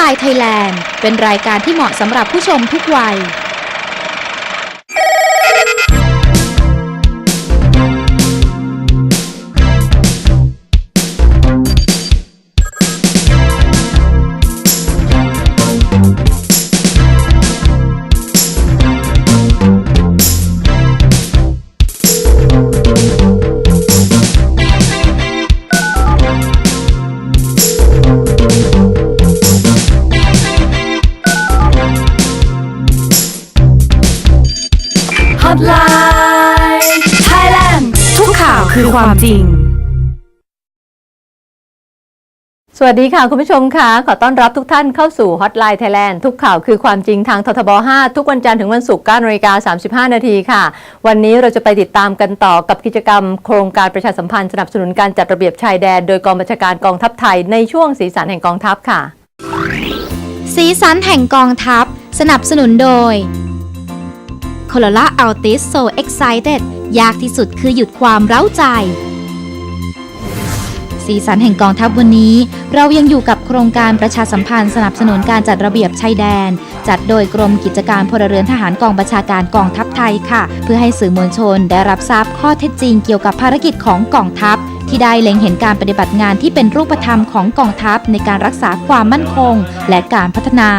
Line Thailand เป็นรายการที่เหมาะสำหรับผู้ชมทุกวัย คือความจริง สวัสดีค่ะ คุณผู้ชมค่ะ ขอต้อนรับทุกท่านเข้าสู่ Hotline Thailand ทุกข่าวคือความจริงทางททบ 5 ทุกวันจันทร์ถึงวันศุกร์9นาฬิกา35 นาทีค่ะ วันนี้เราจะไปติดตามกันต่อกับกิจกรรม โครงการประชาสัมพันธ์สนับสนุนการจัดระเบียบชายแดน โดยกองบัญชาการกองทัพไทยในช่วงสีสันแห่งกองทัพค่ะ สีสันแห่งกองทัพ สนับสนุนโดย Corolla Altis So Excited ยากที่สุดคือหยุดความเร้าใจ สีสันแห่งกองทัพวันนี้ เรายังอยู่กับโครงการประชาสัมพันธ์สนับสนุนการจัดระเบียบชายแดน จัดโดยกรมกิจการพลเรือนทหารกองบัญชาการกองทัพไทยค่ะ เพื่อให้สื่อมวลชนได้รับทราบข้อเท็จจริงเกี่ยวกับภารกิจของกองทัพที่ได้เล็งเห็นการปฏิบัติงานที่เป็นรูปธรรมของกองทัพในการรักษาความมั่นคง และการพัฒนา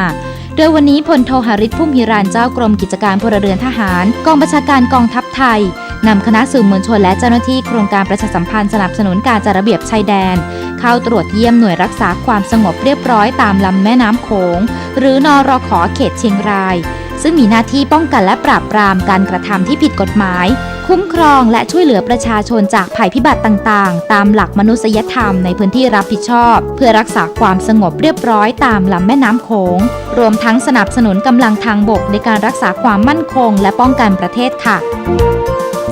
ดยวันนี้พลโทหาริศพุ่มฮิรันเจ้ากรมกิจการพลเรือนทหาร กองบัญชาการกองทัพไทยนำคณะสื่อมวลชนและเจ้าหน้าที่โครงการประชาสัมพันธ์สนับสนุนการจัดระเบียบชายแดน เข้าตรวจเยี่ยมหน่วยรักษาความสงบเรียบร้อยตามลำแม่น้ำโขง หรือนอรขอเขตเชียงราย ซึ่งมีหน้าที่ป้องกันและปราบปรามการกระทำที่ผิดกฎหมาย คุ้มครองและช่วยเหลือประชาชนจากภัยพิบัติต่างๆ ตามหลักมนุษยธรรมในพื้นที่รับผิดชอบ เพื่อรักษาความสงบเรียบร้อยตามลำแม่น้ำโขง รวมทั้งสนับสนุนกำลังทางบกในการรักษาความมั่นคง และป้องกันประเทศค่ะ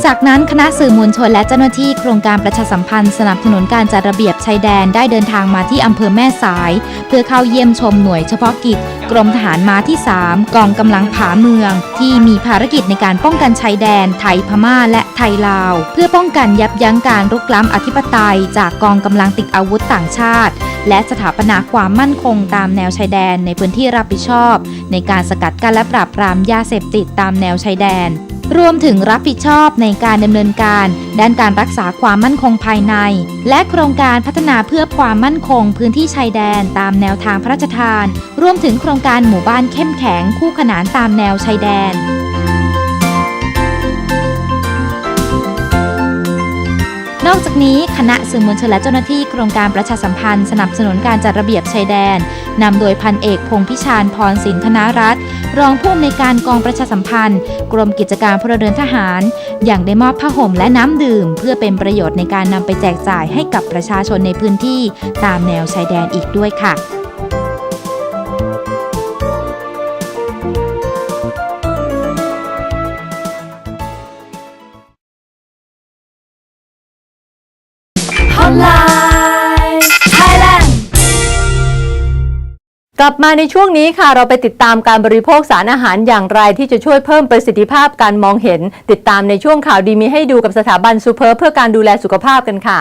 จากนั้นคณะสื่อมวลชนและเจ้าหน้าที่โครงการประชาสัมพันธ์สนับสนุนการจัดระเบียบชายแดนได้เดินทางมาที่อำเภอแม่สาย เพื่อเข้าเยี่ยมชมหน่วยเฉพาะกิจ กรมทหารม้าที่ 3 กองกำลังผาเมือง ที่มีภารกิจในการป้องกันชายแดน ไทยพม่าและไทยลาว เพื่อป้องกันยับยั้งการรุกล้ำอธิปไตย จากกองกำลังติดอาวุธต่างชาติ และสถาปนาความมั่นคงตามแนวชายแดนในพื้นที่รับผิดชอบ ในการสกัดกั้นและปราบปรามยาเสพติดตามแนวชายแดน รวมถึงรับผิดชอบในการดำเนินการ ด้านการรักษาความมั่นคงภายใน และโครงการพัฒนาเพื่อความมั่นคงพื้นที่ชายแดนตามแนวทางพระราชทาน รวมถึงโครงการหมู่บ้านเข้มแข็งคู่ขนานตามแนวชายแดนนอกจากนี้คณะสื่อมวลชนและเจ้าหน้าที่โครงการประชาสัมพันธ์สนับสนุนการจัดระเบียบชายแดนนำโดยพันเอกพงษ์พิชานพรสินธนรัตน์ รองผู้อำนวยการกองประชาสัมพันธ์ กรมกิจการพลเรือนทหาร อย่างได้มอบผ้าห่มและน้ำดื่ม เพื่อเป็นประโยชน์ในการนำไปแจกจ่ายให้กับประชาชนในพื้นที่ตามแนวชายแดนอีกด้วยค่ะ กลับมาในช่วงนี้ค่ะเราไปติดตามการบริโภคสารอาหารอย่างไรที่จะช่วยเพิ่มประสิทธิภาพการมองเห็น ติดตามในช่วงข่าวดีมีให้ดูกับสถาบันซูเปอร์เพื่อการดูแลสุขภาพกันค่ะ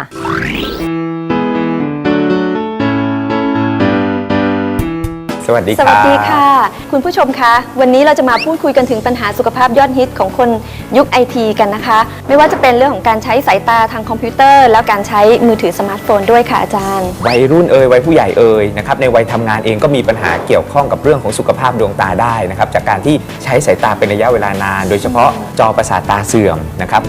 สวัสดีสครับวัสดีค่ะ คุณผู้ชมคะ วันนี้เราจะมาพูดคุยกันถึงปัญหาสุขภาพยอดฮิตของคนยุคไอทีกันนะคะ ไม่ว่าจะเป็นเรื่องของการใช้สายตาทางคอมพิวเตอร์ แล้วการใช้มือถือสมาร์ทโฟนด้วยค่ะอาจารย์ วัยรุ่นเอ่ยวัยผู้ใหญ่เอ่ยนะครับในวัยทำงานเองก็มีปัญหาเกี่ยวข้องกับเรื่องของสุขภาพดวงตาได้นะครับจากการที่ใช้สายตาเป็นระยะเวลานาน โดยเฉพาะจอประสาทตาเสื่อมนะครับ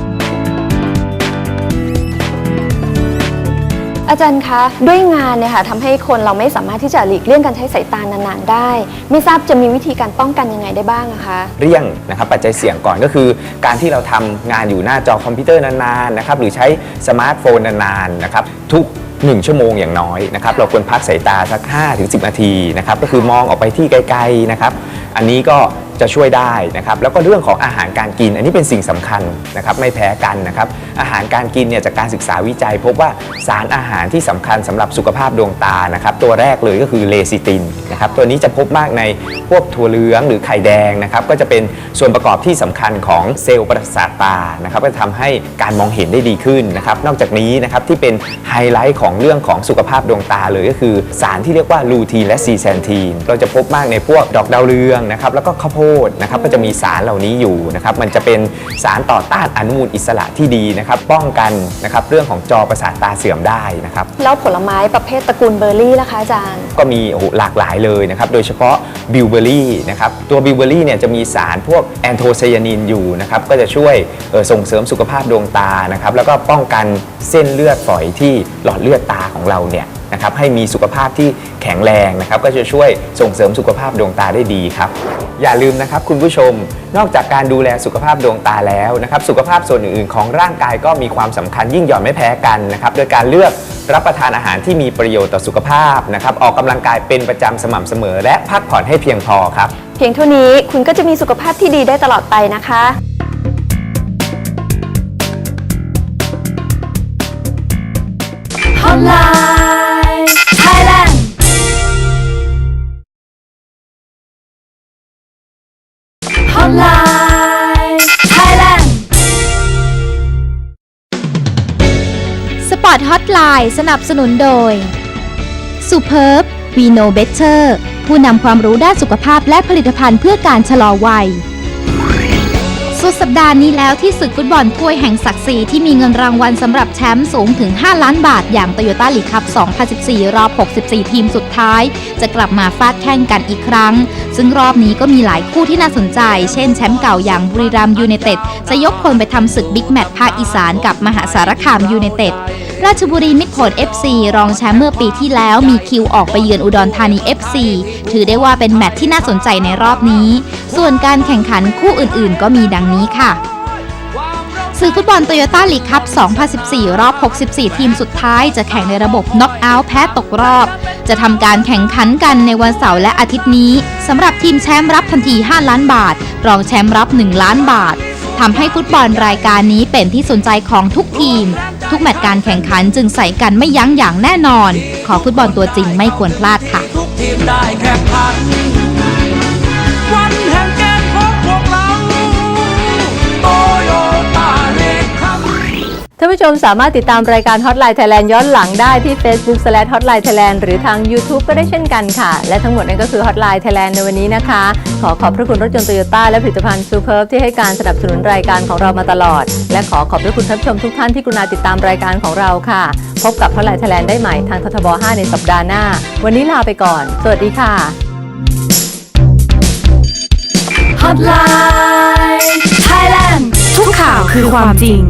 อาจารย์คะด้วยงานเนี่ยค่ะทำให้คนเราไม่สามารถที่จะหลีกเลี่ยงการใช้สายตานานๆได้ ไม่ทราบจะมีวิธีการป้องกันยังไงได้บ้างอะคะ เลี่ยงนะครับปัจจัยเสี่ยงก่อนก็คือ การที่เราทำงานอยู่หน้าจอคอมพิวเตอร์นานๆนะครับหรือใช้สมาร์ทโฟนนานๆนะครับทุก 1 ชั่วโมงอย่างน้อยนะครับเราควรพักสายตาสัก 5-10 นาทีนะครับก็คือมองออกไปที่ไกลๆนะครับอันนี้ก็ จะช่วยได้นะครับแล้วก็เรื่องของอาหารการกิน อันนี้เป็นสิ่งสำคัญนะครับไม่แพ้กันนะครับอาหารการกินเนี่ยจากการศึกษาวิจัย พบว่าสารอาหารที่สำคัญสำหรับสุขภาพดวงตานะครับตัวแรกเลยก็คือเลซิตินนะครับตัวนี้จะพบมากในพวกถั่วเหลืองหรือไข่แดงนะครับก็จะเป็นส่วนประกอบที่สำคัญของเซลล์ประสาทตานะครับก็จะทำให้การมองเห็นได้ดีขึ้นนะครับนอกจากนี้นะครับที่เป็นไฮไลท์ของเรื่องของสุขภาพดวงตาเลยก็คือสารที่เรียกว่าลูทีนและซีแซนทีนเราจะพบมากในพวกดอกดาวเรืองนะครับแล้วก็ข้าวโพดนะครับก็จะมีสารเหล่านี้อยู่นะครับมันจะเป็นสารต่อต้านอนุมูลอิสระที่ดีนะครับป้องกันนะครับเรื่องของจอประสาทตาเสื่อมได้นะครับแล้วผลไม้ประเภทตระกูลเบอร์รี่ล่ะคะอาจารย์ ก็มีโอ้โหหลากหลายเลยนะครับโดยเฉพาะบิวเบอรี่นะครับตัวบิวเบอรี่เนี่ยจะมีสารพวกแอนโทไซยานินอยู่นะครับก็จะช่วยเอ่อส่งเสริมสุขภาพดวงตานะครับแล้วก็ป้องกันเส้นเลือดฝอยที่หลอดเลือดตาของเราเนี่ยนะครับให้มีสุขภาพที่แข็งแรงนะครับก็จะช่วยส่งเสริมสุขภาพดวงตาได้ดีครับ อย่าลืมนะครับคุณผู้ชมนอกจากการดูแลสุขภาพดวงตาแล้วนะครับสุขภาพส่วนอื่นๆ ของร่างกายก็มีความสำคัญยิ่งหย่อนไม่แพ้กันนะครับโดยการเลือกรับประทานอาหารที่มีประโยชน์ต่อสุขภาพนะครับออกกำลังกายเป็นประจำสม่ำเสมอ และพักผ่อนให้เพียงพอครับ เพียงเท่านี้คุณก็จะมีสุขภาพที่ดีได้ตลอดไปนะคะ Hotline ปอร์ตฮอตไลน์สนับสนุนโดย Superb We Know Better ผู้นำความรู้ด้านสุขภาพและผลิตภัณฑ์เพื่อการชะลอวัย สุดสัปดาห์นี้แล้วที่ศึกฟุตบอลถ้วยแห่งศักดิ์ศรีที่มีเงินรางวัลสำหรับแชมป์สูงถึง 5 ล้านบาท อย่าง Toyota l e a g u e Cup 2014 รอบ 64 ทีมสุดท้าย จะกลับมาฟาดแข่งกันอีกครั้ง ซึ่งรอบนี้ก็มีหลายคู่ที่น่าสนใจ เช่นแชมป์เก่าอย่างบุรีรัมย์ยูไนเต็ดจะยกคนไปทำศึกบิ๊กแมตช์ภาคอีสานกับมหาสารคามยูไนเต็ด ราชบุรีมิตรผล FC รองแชมป์เมื่อปีที่แล้วมีคิวออกไปเยือนอุดรธานี FC ถือได้ว่าเป็นแมตช์ที่น่าสนใจในรอบนี้ ส่วนการแข่งขันคู่อื่นๆ ก็มีดังนี้ค่ะศึกฟุตบอลโตโยต้าลีกคัพ 2014 รอบ 64 ทีมสุดท้ายจะแข่งในระบบน็อกเอาท์แพ้ตกรอบ จะทำการแข่งขันกันในวันเสาร์และอาทิตย์นี้สำหรับทีมแชมป์รับทันที 5 ล้านบาท รองแชมป์รับ 1 ล้านบาททำให้ฟุตบอลรายการนี้เป็นที่สนใจของทุกทีม ทุกแมตช์การแข่งขันจึงใส่กันไม่ยั้งอย่างแน่นอน ขอฟุตบอลตัวจริงไม่ควรพลาดค่ะ ทุกทีมได้แค่พัน ท่านผู้ชมสามารถติดตามรายการ Hotline Thailand ย้อนหลังได้ที่ Facebook slash Hotline Thailand หรือทาง YouTube ก็ได้เช่นกันค่ะ และทั้งหมดนั่นก็คือ Hotline Thailand ในวันนี้นะคะ ขอขอบพระคุณรถยนต์โตโยต้าและผลิตภัณฑ์ Superb ที่ให้การสนับสนุนรายการของเรามาตลอด และขอขอบพระคุณท่านผู้ชมทุกท่านที่กรุณาติดตามรายการของเราค่ะ พบกับ Hotline Thailand ได้ใหม่ทางททบ 5 ในสัปดาห์หน้า วันนี้ลาไปก่อน สวัสดีค่ะ Hotline Thailand ทุกข่าวคือความจริง